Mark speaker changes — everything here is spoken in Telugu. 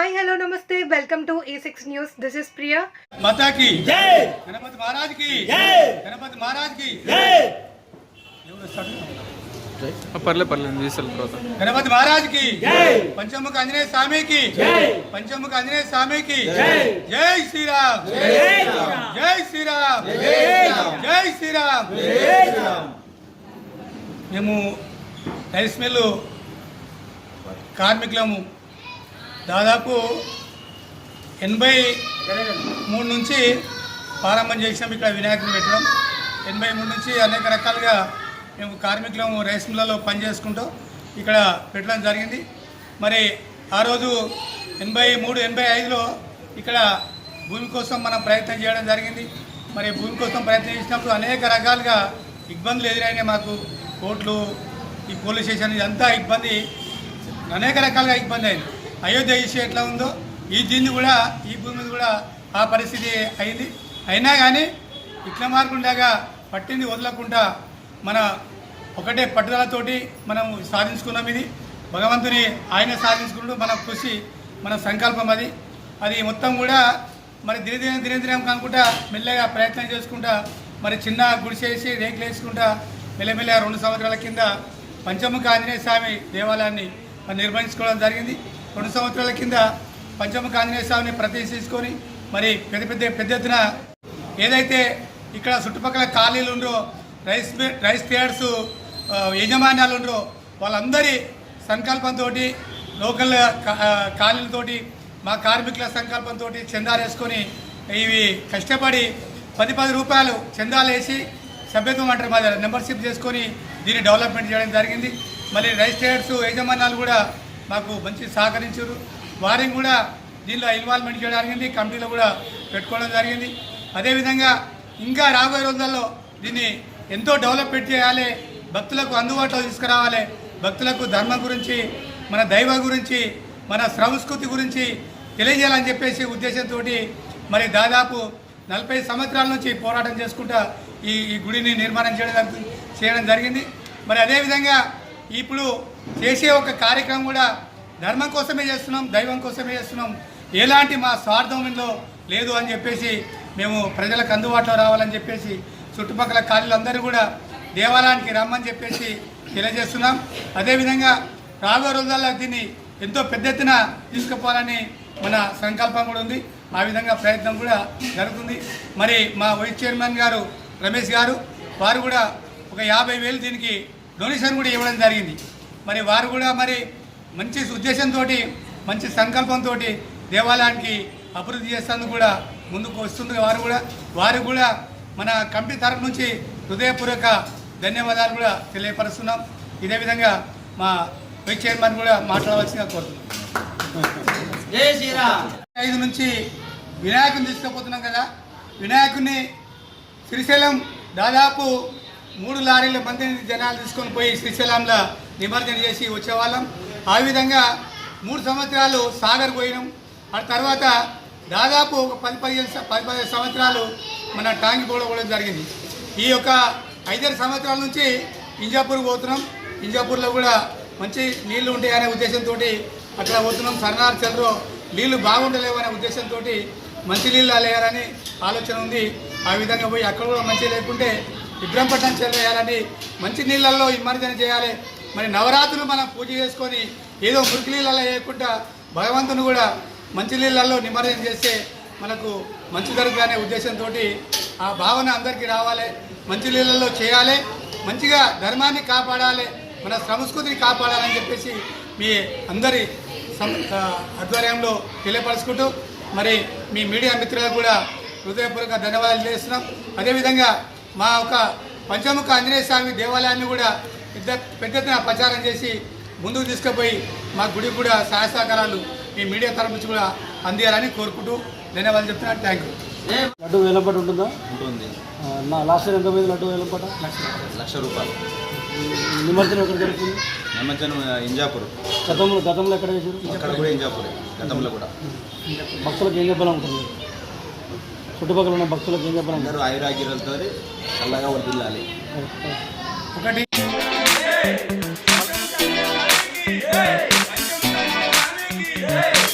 Speaker 1: హాయ్ హలో నమస్తే. Welcome to e A six news. This is Priya.
Speaker 2: మతాకి.
Speaker 3: జై.
Speaker 2: గణపతి మహారాజ్కి
Speaker 3: జై.
Speaker 2: గణపతి మహారాజ్కి
Speaker 3: జై
Speaker 4: పర్లే పర్లేదు తర్వాత.
Speaker 2: గణపతి మహారాజ్కి పంచముఖ
Speaker 3: ఆంజనేయ
Speaker 2: స్వామికి. పంచముఖ ఆంజనేయ స్వామికి.
Speaker 3: జై. శ్రీరామ్. జై శ్రీరామ్. జై శ్రీరామ్.
Speaker 2: మేము రైస్ మిల్లు కార్మికులము దాదాపు ఎనభై మూడు నుంచి ప్రారంభం చేసినాం ఇక్కడ వినాయకుని పెట్టడం. ఎనభై మూడు నుంచి అనేక రకాలుగా మేము కార్మికులము రైస్ మిల్లలో పనిచేసుకుంటూ ఇక్కడ పెట్టడం జరిగింది. మరి ఆ రోజు ఎనభై మూడు ఎనభై ఐదులో ఇక్కడ భూమి కోసం మనం ప్రయత్నం చేయడం జరిగింది. మరి భూమి కోసం ప్రయత్నం చేసినప్పుడు అనేక రకాలుగా ఇబ్బందులు ఎదురైనాయి మాకు. కోర్టులు ఈ పోలీస్ స్టేషన్ ఇదంతా ఇబ్బంది అనేక రకాలుగా ఇబ్బంది అయింది. అయోధ్య ఇష్యూ ఎట్లా ఉందో ఈ దీన్ని కూడా ఈ భూమి మీద కూడా ఆ పరిస్థితి అయింది. అయినా కానీ విక్రమార్కుండగా పట్టింది వదలకుండా మన ఒకటే పట్టుదలతోటి మనం సాధించుకున్నాం ఇది. భగవంతుని ఆయన సాధించుకుంటూ మన కృషి మన సంకల్పం అది. అది మొత్తం కూడా మరి దినదినం దినదినం కాకుండా మెల్లగా ప్రయత్నం చేసుకుంటా మరి చిన్న గుడిసేసి రేకులు వేసుకుంటా మెల్లమెల్ల రెండు సంవత్సరాల కింద పంచముఖ ఆంజనేయ స్వామి దేవాలయాన్ని నిర్మించుకోవడం నిర్వహించుకోవడం జరిగింది. రెండు సంవత్సరాల కింద పంచముఖ ఆంజనేయ స్వామిని ప్రతిష్ఠించుకొని మరి పెద్ద పెద్ద పెద్ద ఎత్తున ఏదైతే ఇక్కడ చుట్టుపక్కల ఖాళీలు ఉండో రైస్ రైస్ ట్రేడర్స్ యజమాన్యాలు ఉండో వాళ్ళందరి సంకల్పంతో లోకల్ ఖాళీలతోటి మా కార్మికుల సంకల్పంతో చందాలేసుకొని ఇవి కష్టపడి పది పది రూపాయలు చందాలు వేసి సభ్యత్వం అంటారు మాది మెంబర్షిప్ చేసుకొని దీన్ని డెవలప్మెంట్ చేయడం జరిగింది. మళ్ళీ రైస్ ట్రేడర్స్ యజమానాలు కూడా మాకు మంచి సహకరించారు. వారిని కూడా దీనిలో ఇన్వాల్వ్మెంట్ చేయడం జరిగింది. కమిటీలో కూడా పెట్టుకోవడం జరిగింది. అదేవిధంగా ఇంకా రాబోయే రోజుల్లో దీన్ని ఎంతో డెవలప్మెంట్ చేయాలి. భక్తులకు అందుబాటులో తీసుకురావాలి. భక్తులకు ధర్మం గురించి మన దైవ గురించి మన సంస్కృతి గురించి తెలియజేయాలని చెప్పేసి ఉద్దేశంతో మరి దాదాపు నలభై సంవత్సరాల నుంచి పోరాటం చేసుకుంటా ఈ గుడిని నిర్మాణం చేయడం చేయడం జరిగింది. మరి అదేవిధంగా ఇప్పుడు చేసే ఒక కార్యక్రమం కూడా ధర్మం కోసమే చేస్తున్నాం దైవం కోసమే చేస్తున్నాం. ఎలాంటి మా స్వార్థంలో లేదు అని చెప్పేసి మేము ప్రజలకు అందుబాటులో రావాలని చెప్పేసి చుట్టుపక్కల ఖాళీలందరూ కూడా దేవాలయానికి రమ్మని చెప్పేసి తెలియజేస్తున్నాం. అదేవిధంగా రాబోయే రోజుల్లో దీన్ని ఎంతో పెద్ద ఎత్తున తీసుకుపోవాలని మన సంకల్పం కూడా ఉంది. ఆ విధంగా ప్రయత్నం కూడా జరుగుతుంది. మరి మా వైస్ చైర్మన్ గారు రమేష్ గారు వారు కూడా ఒక యాభై వేలు దీనికి డొనేషన్ కూడా ఇవ్వడం జరిగింది. మరి వారు కూడా మరి మంచి ఉద్దేశంతో మంచి సంకల్పంతో దేవాలయానికి అభివృద్ధి చేసేందుకు కూడా ముందుకు వస్తుంది వారు కూడా వారు కూడా మన కమిటీ తరఫు నుంచి హృదయపూర్వక ధన్యవాదాలు కూడా తెలియపరుస్తున్నాం. ఇదే విధంగా మా వైస్ చైర్మన్ కూడా మాట్లాడవలసిందిగా కోరుతున్నాం. ఐదు నుంచి వినాయకుని తీసుకుపోతున్నాం కదా. వినాయకుని శ్రీశైలం దాదాపు మూడు లారీల మందిని జనాలు తీసుకొని పోయి శ్రీశైలంలో నిమజ్జనం చేసి వచ్చేవాళ్ళం. ఆ విధంగా మూడు సంవత్సరాలు సాగర్ పోయినాం. ఆ తర్వాత దాదాపు ఒక పది పదిహేను పది పదిహేను సంవత్సరాలు మన టాంగి కూడా జరిగింది. ఈ యొక్క ఐదారు సంవత్సరాల నుంచి ఇంజాపూర్ పోతున్నాం. ఇంజాపూర్లో కూడా మంచి నీళ్ళు ఉంటాయనే ఉద్దేశంతో అక్కడ పోతున్నాం. సర్నార్ చంద్రో నీళ్ళు బాగుండలేవనే ఉద్దేశంతో మంచి నీళ్ళు లేయాలని ఆలోచన ఉంది. ఆ విధంగా పోయి అక్కడ కూడా మంచి లేకుంటే ఇబ్రహంపట్నం చెల్లు మంచి నీళ్ళల్లో ఇమ్మర్జన చేయాలి. మరి నవరాత్రులు మనం పూజ చేసుకొని ఏదో మురికి నీళ్ళల్లో వేయకుండా భగవంతుని కూడా మంచి నీళ్ళల్లో నిమజ్జనం చేస్తే మనకు మంచి జరుగుతుందనే ఉద్దేశంతో ఆ భావన అందరికీ రావాలి. మంచి నీళ్ళల్లో చేయాలి. మంచిగా ధర్మాన్ని కాపాడాలి. మన సంస్కృతిని కాపాడాలని చెప్పేసి మీ అందరి సం ఆధ్వర్యంలో తెలియపరుచుకుంటూ మరి మీ మీడియా మిత్రులకు కూడా హృదయపూర్వక ధన్యవాదాలు చేస్తున్నాం అదేవిధంగా మా ఒక పంచముఖ ఆంజనేయ స్వామి దేవాలయాన్ని కూడా పెద్ద పెద్ద ఎత్తున ప్రచారం చేసి ముందుకు తీసుకుపోయి మా గుడికి కూడా సహాయ సహకారాలు మీ మీడియా తరపు నుంచి కూడా అందియాలని కోరుకుంటూ ధన్యవాదాలు చెప్తున్నాను థ్యాంక్ యూ
Speaker 5: లడ్డు వేలంపాట ఉంటుందా?
Speaker 6: ఉంటుంది.
Speaker 5: నా లాస్ట్ ఇయర్ ఎంత పోయింది లడ్డు వేలంపాట?
Speaker 6: లక్ష రూపాయలు.
Speaker 5: నిమజ్జనం ఎక్కడ జరుగుతుంది?
Speaker 6: నిమజ్జనం ఇంజాపూర్.
Speaker 5: గతంలో గతంలో ఎక్కడ చేశారు?
Speaker 6: అక్కడ కూడా ఇంజాపూర్. గతంలో కూడా.
Speaker 5: భక్తులకు ఏం చెప్పాలనుకుంటుంది చుట్టుపక్కల ఉన్న భక్తులకు ఏం చెప్పాలి
Speaker 6: అందరూ ఆయురాగ్యాలతో చల్లగా వదిలాలి
Speaker 2: ఒకటి. Hey!